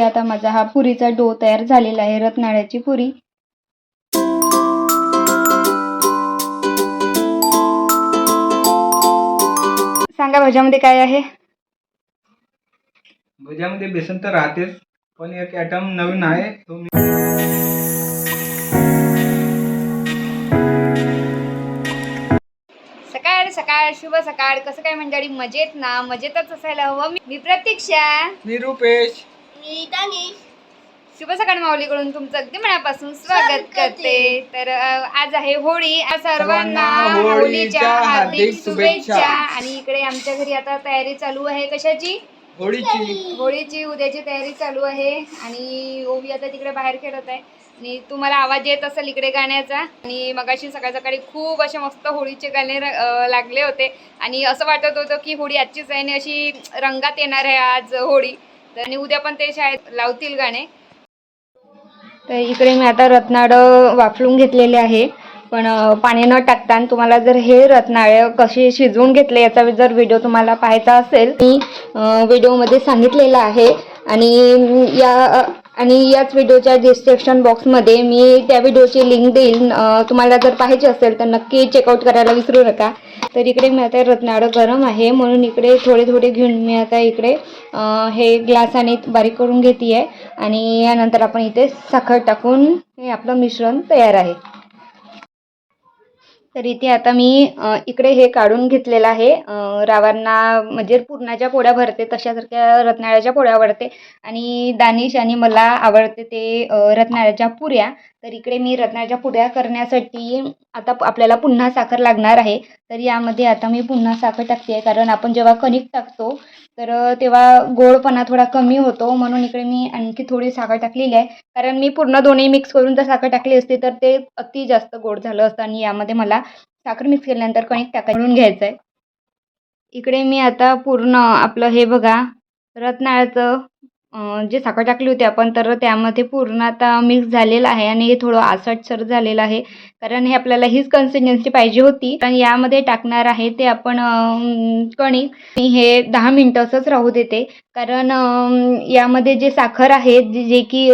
आता माझा हा पुरीचा डो तयार झालेला आहे रत्नाळ्याची पुरी. सांगा भाज्यामध्ये काय आहे? भज्यामध्ये बेसन तर राहतेच पण एक ॲटम नवीन आहे तो मी सकाळ सकाळ शुभ सकाळ. कसं काय मंडळी? मजेत ना? मजेतच असायला हवं. मी- मी प्रतीक्षा. मी रुपेश. मी दानिश शुभ सकाळ माऊलीकडून तुमचं अगदी मनापासून स्वागत करते. तर अ, आज आहे होळी. आज सर्वांना सर्वांना होळीच्या होळीच्या हार्दिक हार्दिक शुभेच्छा. शुभेच्छा. आणि इकडे आमच्या घरी आता तयारी चालू आहे. कशाची? होळीची. होळीची उद्याची तयारी चालू आहे. आणि ओवी आता तिकडे बाहेर खेळत आहे. आणि तुम्हाला आवाज येत असेल इकडे गाण्याचा. आणि मगाशी सकाळ सकाळी खूप असे मस्त होळीचे गाणे र- अ, लागले होते. आणि असं वाटत होतं की होळी आजचीच आहे आणि अशी रंगात येणार आहे आज होळी. आणि उद्या पण ते शाळेत लावतील गाणे. तर इकडे मी आता रत्नाळं वाफळून घेतलेले आहे. पण पाणी न टाकता तुम्हाला जर हे रत्नाळं कसे शिजवून घेतले याचा जर व्हिडिओ तुम्हाला पाहायचा असेल मी व्हिडिओमध्ये सांगितलेला आहे. आणि या आणि याच व्हिडिओच्या डिस्क्रिप्शन बॉक्समध्ये मी त्या व्हिडिओची लिंक देईल. तुम्हाला जर पाहायची असेल तर नक्की चेकआउट करायला विसरू नका. तर इकडे मी आता रत्नाळं गरम आहे. म्हणून इकडे थोडे थोडे घेऊन मी आता इकडे हे हे ग्लासाने बारीक करून घेते आहे आणि यानंतर आपण इथे साखर टाकून हे आपलं मिश्रण तयार आहे. तर इथे आता मी इकडे हे काढून घेतलेलं आहे. रावांना म्हणजे पुरणाच्या पोळ्या भरते तशासारख्या रत्नाळ्याच्या पोळ्या भरते आणि दानिश आणि मला आवडते ते रत्नाळ्याच्या पुऱ्या. तर इकडे मी रत्नाळ्याच्या पुऱ्या करण्यासाठी आता प- आपल्याला पुन्हा साखर लागणार आहे. तर यामध्ये आता मी पुन्हा साखर टाकते आहे कारण आपण जेव्हा कणिक टाकतो तर तेव्हा गोडपणा थोडा कमी होतो. म्हणून इकडे मी आणखी थोडी साखर टाकलेली आहे. कारण मी पूर्ण दोन्ही मिक्स करून जर साखर टाकली असती तर ते अति जास्त गोड झालं असतं आणि यामध्ये मला साखर मिक्स केल्यानंतर कणिक टाकायचं म्हणून घ्यायचं आहे इकडे मी आता पूर्ण आपलं हे बघा रत्नाळ्याचं जे साखर टाकली होती आपण तर त्यामध्ये पूर्ण आता मिक्स झालेलं आहे आणि हे थोडं आसटसर झालेलं आहे. कारण हे आपल्याला हीच कन्सिस्टन्सी पाहिजे होती. कारण यामध्ये टाकणार आहे ते आपण कणिक मी हे दहा मिनटं असंच राहू देते. कारण यामध्ये जे साखर आहे जे की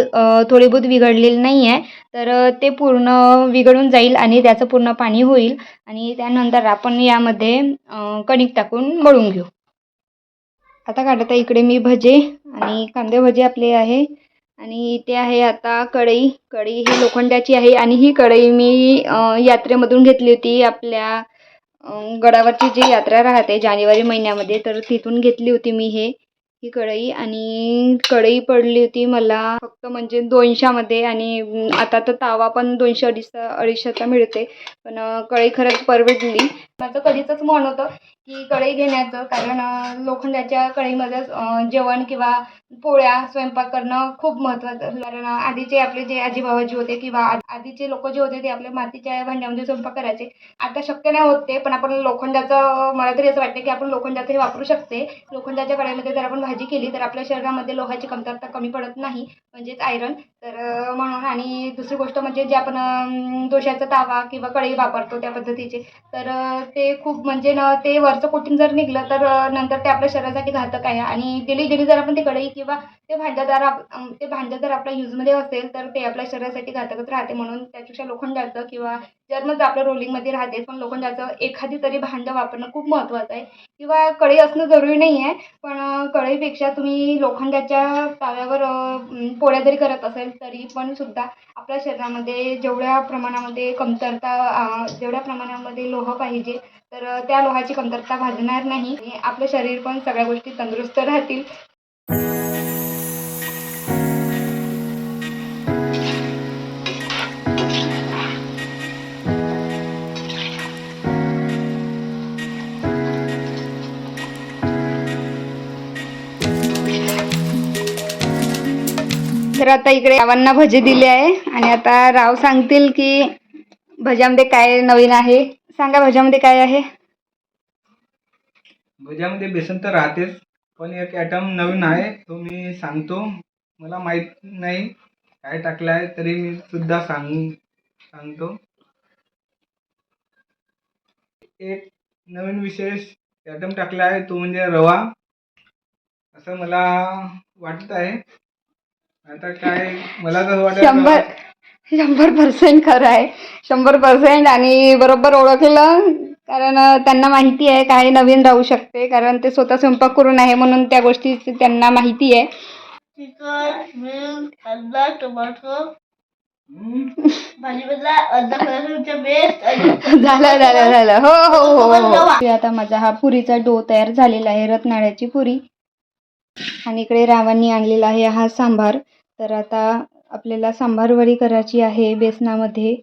थोडी बहुत विघडलेली नाही आहे तर ते पूर्ण विघडून जाईल आणि त्याचं पूर्ण पाणी होईल. आणि त्यानंतर आपण यामध्ये कणिक टाकून मळून घेऊ. आता काढत आहे इकडे मी भजे आणि कांदे भजे आपले आहे. आणि इथे आहे आता कढई. कढई ही लोखंडाची आहे आणि ही कढई मी यात्रेमधून घेतली होती आपल्या गडावरची जी यात्रा राहते जानेवारी महिन्यामध्ये तर तिथून घेतली होती मी हे ही कढई. आणि कढई पडली होती मला फक्त म्हणजे दोनशेमध्ये आणि आता तर तावा पण दोनशे अडीचशे अडीचशेचा मिळते. पण कढई खरंच परवडली. माझं कधीचंच मन होतं की कढई घेण्याचं. कारण लोखंडाच्या कढईमध्येच जेवण किंवा पोळ्या स्वयंपाक करणं खूप महत्त्वाचं. कारण आधीचे आपले जे आजीबाबाजी होते किंवा आधीचे लोक जे होते ते आपल्या मातीच्या भांड्यामध्ये स्वयंपाक करायचे. आता शक्य नाही होत ते पण आपण लोखंडाचं मला तरी असं वाटतं की आपण लोखंडाचं हे वापरू शकते. लोखंडाच्या कढईमध्ये जर आपण भाजी केली तर आपल्या शरीरामध्ये लोहाची कमतरता कमी पडत नाही. म्हणजेच आयरन तर म्हणून आणि दुसरी गोष्ट म्हणजे जे आपण अं, दोशाचा तावा किंवा कढई वापरतो त्या पद्धतीचे तर ते खूप म्हणजे न ते वरचं कोटिंग जर निघलं तर नंतर ते आपल्या शरीरासाठी घातक आहे. आणि दिली दिली जर आपण ती कढई किंवा ते भांडं जर आप ते भांडं जर आपल्या यूजमध्ये असेल तर ते आपल्या शरीरासाठी घातकच राहते म्हणून त्यापेक्षा लोखंडाचं किंवा जर्मच आपलं रोलिंगमध्ये राहते. पण लोखंडाचं एखादी तरी भांडं वापरणं खूप महत्त्वाचं आहे. किंवा कढई असणं जरुरी नाही आहे पण कढईपेक्षा तुम्ही लोखंडाच्या ताव्यावर पोळ्या जरी करत असेल तरी पण सुद्धा आपल्या शरीरामध्ये जेवढ्या प्रमाणामध्ये कमतरता जेवढ्या प्रमाणामध्ये लोह पाहिजे तर त्या लोहाची कमतरता भाजणार नाही. आणि आपलं शरीर पण सगळ्या गोष्टी तंदुरुस्त राहतील. तर आता इकडे रावांना भजे दिले आहे. आणि आता राव सांगतील की भज्यामध्ये काय नवीन आहे. सांगा भज्यामध्ये काय आहे? भज्यामध्ये बेसन तर राहतेच पण एक ॲटम नवीन आहे. तो मी सांगतो. मला माहीत नाही काय टाकलं आहे तरी मी सुद्धा सांग सांगतो. एक नवीन विशेष ॲटम टाकला आहे तो म्हणजे रवा. असं मला वाटत आहे. आता काय मला तर वाटत शंभर शंभर पर्सेंट खरं आहे. शंभर पर्सेंट आणि बरोबर ओळखलं. कारण त्यांना माहिती आहे काय नवीन राहू शकते. कारण ते स्वतः स्वयंपाक करून आहे म्हणून त्या गोष्टी त्यांना माहिती आहे. चिकन मिल्क कांदा टोमॅटो. हम्म. भाजीपाला अर्धा कलरच्या बेस्ट झालं झालं झालं. हो हो हो हो. आता माझा हा पुरीचा डो तयार झालेला आहे रत्नाळ्याची पुरी. आणि इकडे रावांनी आणलेला आहे हा सांबार. तर आता आपल्याला सांबार वडी करायची आहे बेसनामध्ये.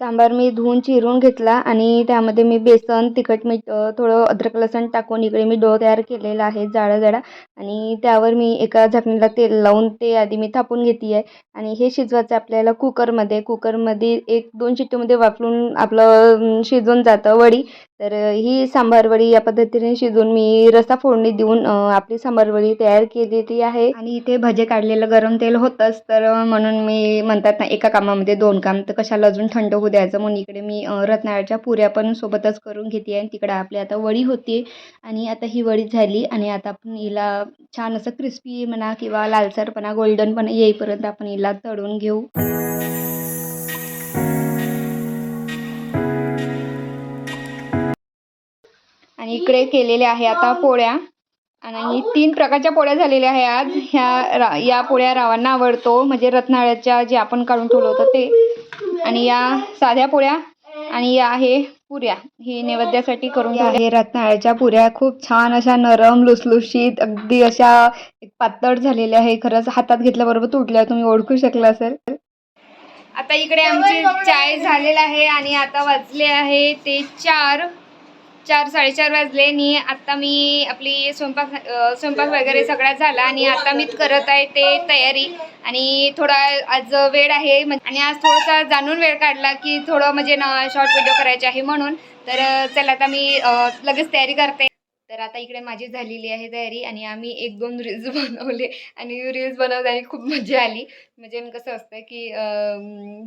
सांबार मी धुवून चिरून घेतला आणि त्यामध्ये मी बेसन तिखट मीठ थोडं अद्रक लसण टाकून इकडे मी डो तयार केलेला आहे जाडा जाडा आणि त्यावर मी एका झाकणीला तेल लावून ते आधी मी थापून घेते आहे आणि हे शिजवायचं आपल्याला कुकरमध्ये. कुकरमध्ये एक दोन शिट्टीमध्ये वाफलून आपलं शिजून जातं वडी. तर ही सांबारवडी या पद्धतीने शिजवून मी रसा फोडणी देऊन आपली सांबारवडी तयार केलेली आहे. आणि इथे भजे काढलेलं गरम तेल होतंच तर म्हणून मी म्हणतात ना एका कामामध्ये दोन काम. तर कशाला अजून थंड होऊ द्यायचं म्हणून इकडे मी अं, रत्नाळ्याच्या पुऱ्या पण सोबतच करून घेते आणि तिकडे आपली आता वडी होती. आणि आता ही वडी झाली आणि आता आपण हिला छान असं क्रिस्पी म्हणा किंवा लालसरपणा गोल्डनपणा येईपर्यंत आपण हिला तळून घेऊ. आणि इकडे केलेले आहे आता पोळ्या. आणि तीन प्रकारच्या पोळ्या झालेल्या आहे आज. ह्या रा या पोळ्या रावांना आवडतो. म्हणजे रत्नाळ्याच्या जे आपण काढून ठेवलं होतं ते. आणि या साध्या पोळ्या आणि या आहे पुऱ्या. हे नैवेद्यासाठी करून आहे रत्नाळ्याच्या पुऱ्या. खूप छान अशा नरम लुसलुशीत अगदी अशा एक पातळ झालेल्या आहे. खरंच हातात घेतल्याबरोबर तुटल्या. तुम्ही ओळखू शकला असेल. आता इकडे आमची चाय झालेला आहे आणि आता वाजले आहे ते चार. चार साडेचार वाजले आणि आत्ता मी आपली स्वयंपाक स्वयंपाक वगैरे सगळा झाला आणि आता मीच करत आहे ते तयारी. आणि थोडा आज वेळ आहे आणि आज थोडासा जाणून वेळ काढला की थोडं म्हणजे ना शॉर्ट व्हिडिओ करायचे आहे म्हणून. तर चला आता मी लगेच तयारी करते. तर आता इकडे माझी झालेली आहे तयारी आणि आम्ही एक दोन रील्स बनवले आणि रील्स बनवताना खूप मजा आली. म्हणजे कसं असतं की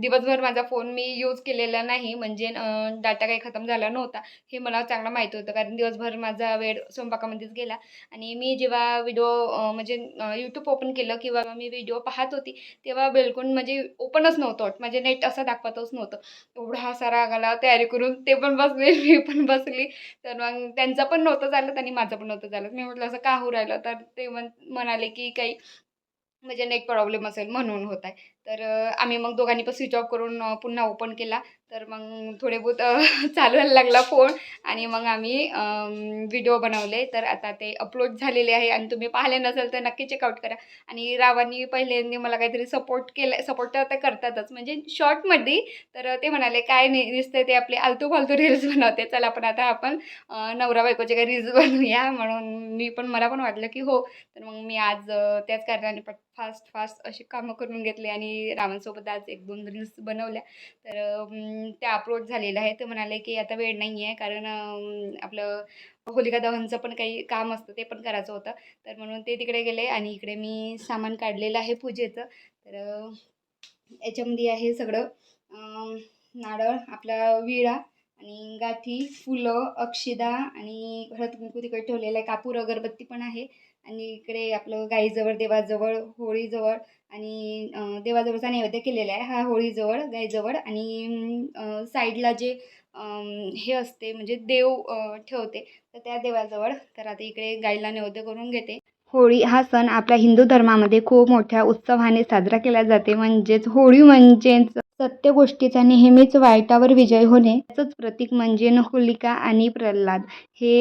दिवसभर माझा फोन मी यूज केलेला नाही. म्हणजे डाटा काही खतम झाला नव्हता. हे मला चांगलं माहिती होतं कारण दिवसभर माझा वेळ स्वयंपाकामध्येच गेला. आणि मी जेव्हा व्हिडिओ म्हणजे यूट्यूब ओपन केलं किंवा मी व्हिडिओ पाहत होती तेव्हा बिलकुल म्हणजे ओपनच नव्हतं म्हणजे नेट असं दाखवतच नव्हतं. एवढा हा सारा आगाला तयारी करून ते पण बसले मी पण बसली. तर मग त्यांचं पण नव्हतं झालं. झालं आणि माझं पण नव्हतं झालं. मी म्हटलं असं का होऊ राहिलं? तर ते म्हण म्हणाले की काही म्हणजे नेक प्रॉब्लेम असेल म्हणून होत आहे. तर आम्ही मग दोघांनी पण स्विच ऑफ करून पुन्हा ओपन केला. तर मग थोडे बहुत चालवायला लागला फोन आणि मग आम्ही व्हिडिओ बनवले. तर आता ते अपलोड झालेले आहे आणि तुम्ही पाहिले नसेल तर नक्की चेकआउट करा. आणि रावांनी पहिल्यांदा मला काहीतरी सपोर्ट केला सपोर्ट तर आता करतातच. म्हणजे शॉर्टमध्ये तर ते म्हणाले काय नाही ते आपले आलतू फालतू रील्स बनवते. चला आपण आता आपण नवरा बायकोचे काही रील्स बनवूया. म्हणून मी पण मला पण वाटलं की हो. तर मग मी आज त्याच कारणाने फास्ट फास्ट अशी कामं करून घेतली आणि रावणसोबत आज एक दोन रील्स बनवल्या. तर त्या अपलोड झालेल्या आहे ते म्हणाले की आता वेळ नाही आहे कारण आपलं होलिका दहनचं पण काही काम असतं ते पण करायचं होतं. तर म्हणून ते तिकडे गेले आणि इकडे मी सामान काढलेलं आहे पूजेचं. तर याच्यामध्ये आहे सगळं. नारळ आपला विळा आणि गाठी फुलं अक्षिदा आणि हळद कुंकू तिकडे ठेवलेलं आहे. कापूर अगरबत्ती पण आहे. आणि इकडे आपलं गाईजवळ देवाजवळ होळीजवळ आणि देवाजवळचा नैवेद्य केलेला आहे. हा होळीजवळ गाईजवळ आणि साईडला जे हे असते म्हणजे देव ठेवते तर त्या देवाजवळ तर आता इकडे गाईला नैवेद्य करून घेते. होळी हा सण आपल्या हिंदू धर्मामध्ये खूप मोठ्या उत्सवाने साजरा केला जाते. म्हणजेच होळी म्हणजेच सत्य गोष्टीचा नेहमीच वाईटावर विजय होणे याचंच प्रतीक म्हणजे होलिका आणि प्रल्हाद. हे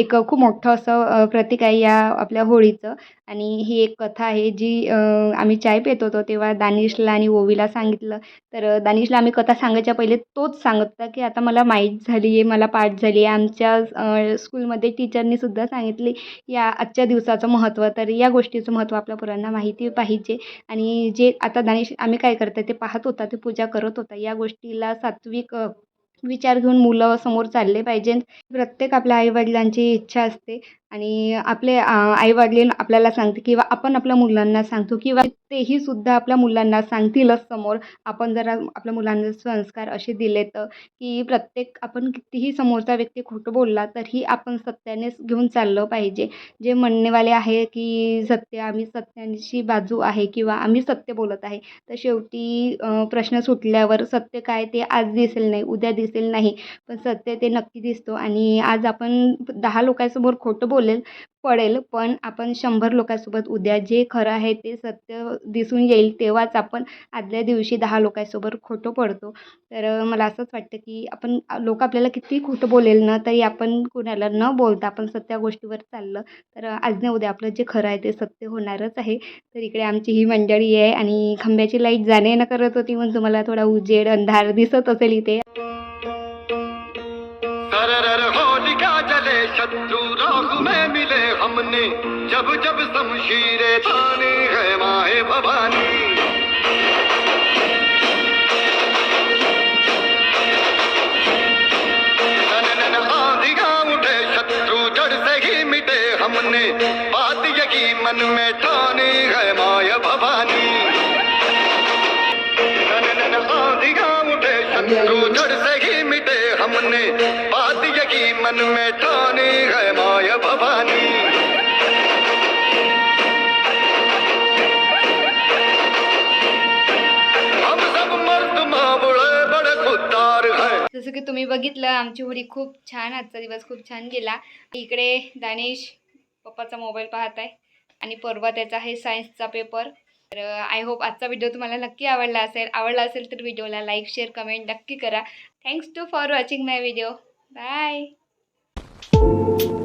एक खूप मोठं असं प्रतीक आहे या आपल्या होळीचं. आणि ही एक कथा आहे जी आम्ही चाय पित होतो तेव्हा दानिशला आणि ओवीला सांगितलं. तर दानिशला आम्ही कथा सांगायच्या पहिले तोच सांगत होता की आता मला माहीत झाली आहे मला पाठ झाली आहे. आमच्या स्कूलमध्ये टीचरनी सुद्धा सांगितली या आजच्या दिवसाचं महत्त्व. तर या गोष्टीचं महत्त्व आपल्या पोरांना माहिती पाहिजे. आणि जे आता दानिश आम्ही काय करतो ते पाहत होता ते पूजा करत होता. या गोष्टीला सात्विक विचार घेऊन मुलं समोर चालले पाहिजे प्रत्येक आपल्या आईवडिलांची इच्छा असते. आणि आपले आई वडील आपल्याला सांगते किंवा आपण आपल्या मुलांना सांगतो किंवा तेही सुद्धा आपल्या मुलांना सांगतीलच समोर. आपण जर आपल्या मुलांना संस्कार असे दिले तर की प्रत्येक आपण कितीही समोरचा व्यक्ती खोटं बोलला तरीही आपण सत्यानेच घेऊन चाललं पाहिजे. जे म्हणणेवाले आहे की सत्य आम्ही सत्याची बाजू आहे किंवा आम्ही सत्य बोलत आहे तर शेवटी प्रश्न सुटल्यावर सत्य काय ते आज दिसेल नाही उद्या दिसेल नाही. पण सत्य ते नक्की दिसतो आणि आज आपण दहा लोकांसमोर खोटं बोल बोलेल पडेल. पण आपण शंभर लोकांसोबत उद्या जे खरं आहे ते सत्य दिसून येईल तेव्हाच आपण आदल्या दिवशी दहा लोकांसोबत खोटं पडतो. तर मला असंच वाटतं की आपण लोक आपल्याला किती खोटं बोलेल ना तरी आपण कुणाला न बोलता आपण सत्या गोष्टीवर चाललं. तर आज ना उद्या आपलं जे खरं आहे ते सत्य होणारच आहे. तर इकडे आमची ही मंडळी आहे आणि खंब्याची लाइट जाणे येणं करत होती म्हणून तुम्हाला थोडा उजेड अंधार दिसत असेल इथे. शत्रु राहु में मिले हमने, जब जब शमशीरे थाने है माए भवानी। हमने। बात यही मन में ठाने है माया भवानी। मन में ठाने है माया भवानी। जसं की तुम्ही बघितलं आमची होळी खूप छान आजचा दिवस खूप छान गेला. इकडे दानिश पप्पाचा मोबाईल पाहत आहे आणि परवा त्याचा आहे सायन्सचा पेपर तर uh, आय होप आजचा व्हिडिओ तुम्हाला नक्की आवडला असेल. आवडला असेल तर व्हिडिओला लाईक शेअर कमेंट नक्की करा. Thanks to for watching my video bye thank you